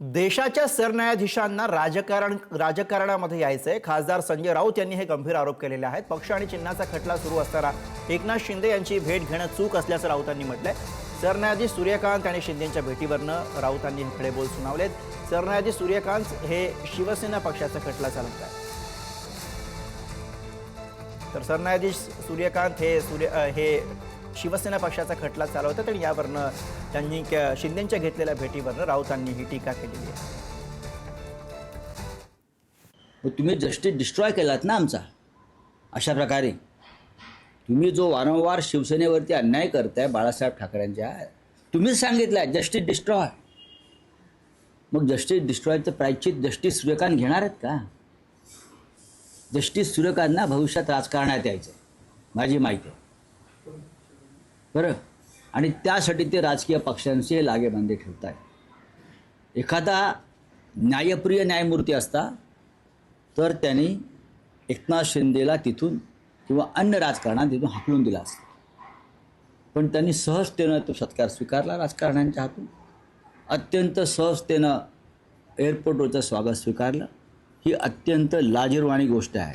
देशाच्या सरन्यायाधीशांना राजकारण राजकारणामध्ये यायचंय. खासदार संजय राऊत यांनी हे गंभीर आरोप केलेले आहेत. पक्ष आणि चिन्हाचा खटला सुरू असताना एकनाथ शिंदे यांची भेट घेणं चूक असल्याचं राऊतांनी म्हटलंय. सरन्यायाधीश सूर्यकांत आणि शिंदेच्या भेटीवरनं राऊतांनी हे खडे बोल सुनावलेत. सरन्यायाधीश सूर्यकांत हे शिवसेना पक्षाचा खटला चालवत आहेत तर सरन्यायाधीश सूर्यकांत हे सूर्य हे शिवसेना पक्षाचा खटला चालवतात आणि यावरनं त्यांनी क- शिंदेच्या घेतलेल्या भेटीवरनं राऊतांनी ही टीका केलेली आहे. मग तुम्ही जस्टिस डिस्ट्रॉय केलात ना आमचा? अशा प्रकारे. तुम्ही जो वारंवार शिवसेनेवरती अन्याय करताय बाळासाहेब ठाकरेंच्या तुम्हीच सांगितलं जस्टिस डिस्ट्रॉय मग जस्टिस डिस्ट्रॉयचं प्रायश्चित जस्टिस सूर्यकांत घेणार आहेत का? जस्टिस सूर्यकांतना भविष्यात राजकारणात यायचं माझी माहिती आहे. बरं. आणि त्यासाठी ते राजकीय पक्षांचे लागेबांधे ठेवत आहेत एखादा न्यायप्रिय न्यायमूर्ती असता तर त्यांनी एकनाथ शिंदेला तिथून किंवा अन्य राजकारणात तिथून हाकलून दिला असता. पण त्यांनी सहजतेनं तो सत्कार स्वीकारला राजकारण्यांच्या हातून. अत्यंत सहजतेनं एअरपोर्टवरचं स्वागत स्वीकारलं. ही अत्यंत लाजीरवाणी गोष्ट आहे.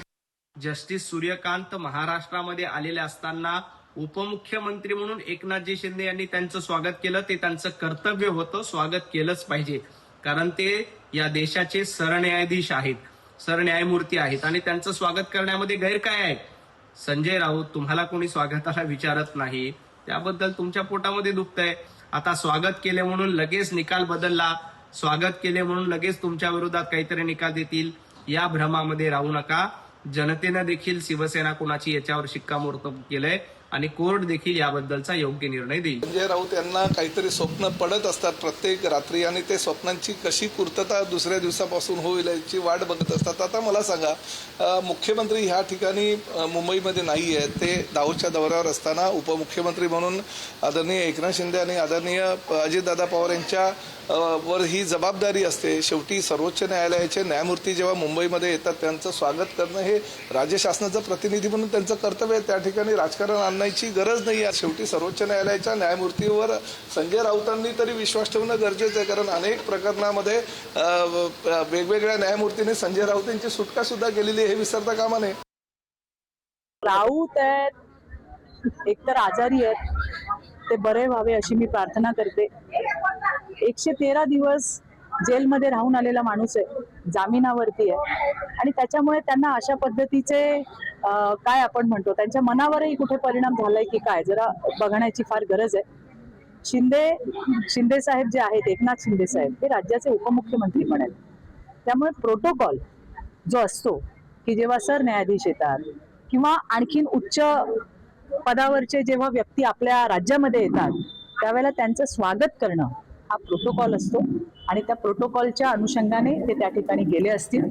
जस्टिस सूर्यकांत महाराष्ट्रामध्ये आलेले असताना उपमुख्यमंत्री म्हणून एकनाथजी शिंदे यांनी त्यांचं स्वागत केलं. ते त्यांचं कर्तव्य होतं. स्वागत केलंच पाहिजे. कारण ते या देशाचे सरन्यायाधीश आहेत. सरन्यायमूर्ती आहेत. आणि त्यांचं स्वागत करण्यामध्ये गैर काय आहे संजय राऊत तुम्हाला कोणी स्वागताला विचारत नाही. त्याबद्दल तुमच्या पोटामध्ये दुखतंय. आता स्वागत केले म्हणून लगेच निकाल बदलला. स्वागत केले म्हणून लगेच तुमच्या विरोधात काहीतरी निकाल देतील. या भ्रमामध्ये राहू नका. जनतेनं देखील शिवसेना कोणाची याच्यावर शिक्कामोर्तब केलंय? आणि कोर्ट देखील याबद्दलचा योग्य निर्णय देईल. संजय राऊत यांना काहीतरी स्वप्न पडत असतात प्रत्येक रात्री आणि ते स्वप्नांची कशी पूर्तता दुसऱ्या दिवसापासून होईल याची वाट बघत असतात. आता मला सांगा मुख्यमंत्री ह्या ठिकाणी मुंबईमध्ये नाही आहेत. ते दाऊदच्या दौऱ्यावर असताना उपमुख्यमंत्री म्हणून आदरणीय एकनाथ शिंदे आणि आदरणीय अजितदादा पवार यांच्या वर ही जबाबदारी असते. शेवटी सर्वोच्च न्यायालयाचे न्यायमूर्ती जेव्हा मुंबईमध्ये येतात त्यांचं स्वागत करणं हे राज्य शासनाचं प्रतिनिधी म्हणून त्यांचं कर्तव्य आहे. त्या ठिकाणी राजकारण म्हणायची गरज नाही आहे. शेवटी सर्वोच्च न्यायालयाच्या न्यायमूर्तीवर संजय राऊतांनी तरी विश्वास ठेवणं गरजेचं आहे. कारण अनेक प्रकरणामध्ये वेगवेगळ्या न्यायमूर्तीने संजय राऊत यांची सुटका सुद्धा केलेली हे विसरता कामा नये. राऊत आहेत. एकतर आजारी आहेत. ते बरे व्हावे अशी मी प्रार्थना करते. एकशे तेरा दिवस जेलमध्ये राहून आलेला माणूस आहे. जामिनावरती आहे. आणि त्याच्यामुळे त्यांना अशा पद्धतीचे काय आपण म्हणतो त्यांच्या मनावरही कुठे परिणाम झालाय की काय? जरा बघण्याची फार गरज आहे. शिंदे शिंदे साहेब जे आहेत एकनाथ शिंदे साहेब ते राज्याचे उपमुख्यमंत्री पण आहेत. त्यामुळे प्रोटोकॉल जो असतो की जेव्हा सरन्यायाधीश येतात किंवा आणखीन उच्च पदावरचे जेव्हा व्यक्ती आपल्या राज्यामध्ये येतात त्यावेळेला त्यांचं स्वागत करणं हा प्रोटोकॉल असतो. आणि त्या प्रोटोकॉलच्या अनुषंगाने ते त्या ठिकाणी गेले असतील.